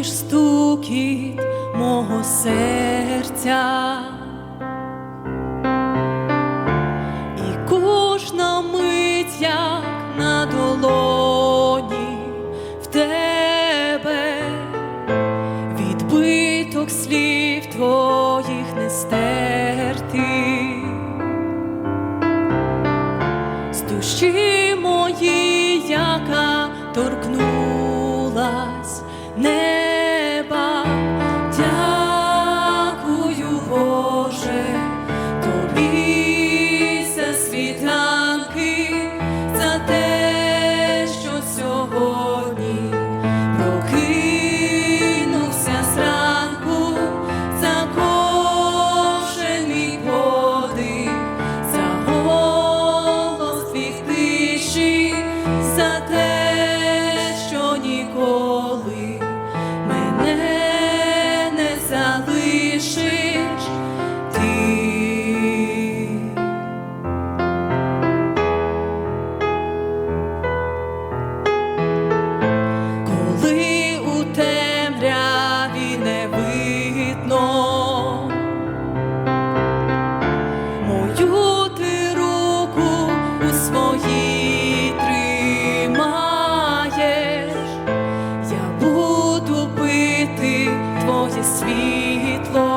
чуєш стукіт мого серця, і кожна мить, на долоні в тебе, відбиток слів твоїх не з душі моїй, яка торкнулась. Не спішиш ти. Коли у темряві не видно мою ти руку у тримаєш, я буду пити. Твоє світло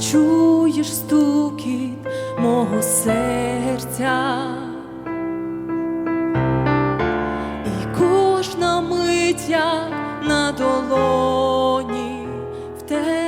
чуєш стукіт мого серця, і кожна миття на долоні в тебе.